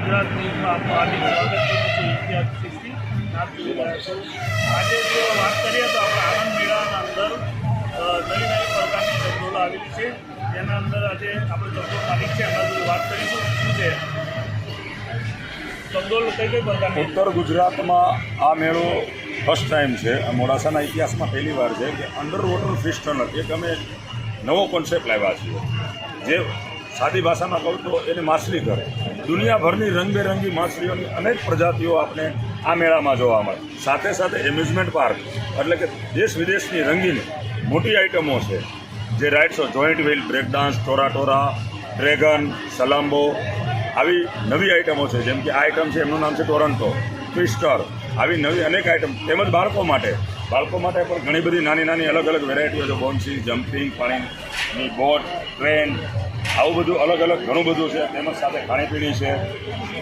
ગુજરાત ન્યૂઝમાં આપનું હાર્દિક સ્વાગત કરું છું. ઇતિહાસ સિસ્ટી આપ જોઈ રહ્યા આજે જો વાત કરીએ તો આપણે આનંદ મેળાના અંદર નવી નવી પ્રકારની ચકડોળ આવેલી છે તેના અંદર આજે આપણે ચકડોળ માલિક છે એના જોડે વાત કરીશું શું છે ચંદોલ કઈ કઈ પ્રકારની ઉત્તર ગુજરાતમાં આ મેળો ફર્સ્ટ ટાઈમ છે. મોડાસાના ઇતિહાસમાં પહેલી વાર છે કે અંડર વોટર ફિશ ટનલ એક અમે નવો કોન્સેપ્ટ લાવ્યા છીએ. જે સાદી ભાષામાં કહું તો એને માછલી કરે. દુનિયાભરની રંગબેરંગી માછલીઓની અનેક પ્રજાતિઓ આપણે આ મેળામાં જોવા મળે. સાથે સાથે એમ્યુઝમેન્ટ પાર્ક, એટલે કે દેશ વિદેશની રંગીન મોટી આઇટમો છે. જે રાઇડ્સો joint wheel breakdance Tora Tora Tora Tora dragon Salambo આવી નવી આઇટમો છે. જેમ કે આ આઇટમ છે, એમનું નામ છે ટોરન્ટો ટ્વિસ્ટર આવી નવી અનેક આઇટમ તેમજ બાળકો માટે. બાળકો માટે પણ ઘણી બધી નાની નાની અલગ અલગ વેરાયટીઓ છે. બોન્સી જમ્પિંગ પાણીની બોટ ટ્રેન આવું બધું અલગ અલગ ઘણું બધું છે તેમજ સાથે ખાણીપીણી છે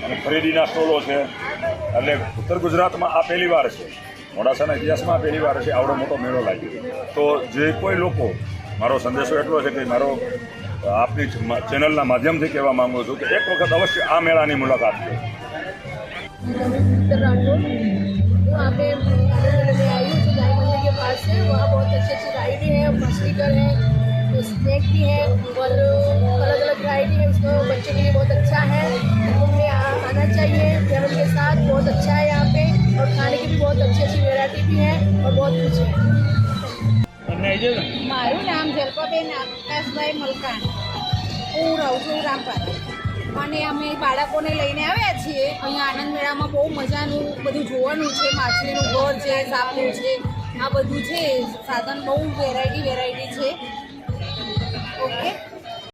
અને ખરીદીના સ્ટોલો છે એટલે ઉત્તર ગુજરાતમાં આ પહેલી વાર છે મોડાસાના ઇતિહાસમાં આ પહેલી વાર છે આવડો મોટો મેળો લાગ્યો તો જે કોઈ લોકો મારો સંદેશો એટલો છે કે મારો આપની ચ- ચેનલના માધ્યમથી કહેવા માંગુ છું કે એક વખત અવશ્ય આ મેળાની મુલાકાત લો उत्तर राठौर वहाँ पे मेले में आई हूँ जो गाय मंदिर के पास है वहाँ बहुत अच्छी अच्छी राइड है मछली घर है तो स्नैक भी है और अलग अलग राइड है उसको बच्चों के लिए बहुत अच्छा है घूमने आ- आना चाहिए फैमिली के साथ बहुत अच्छा है यहाँ पे और खाने की भी बहुत अच्छी अच्छी वेराइटी भी है और बहुत कुछ है તમને આવી જાય ને મારું નામ જલ્પાબેન આકાશભાઈ મલકાણ હું રહું છું રામપારા અને અમે બાળકોને લઈને આવ્યા છીએ અહીંયા આનંદ મેળામાં બહુ મજાનું બધું જોવાનું છે માછલીનું ઘર છે સાપનું છે આ બધું છે સાધન બહુ વેરાયટી વેરાયટી છે ઓકે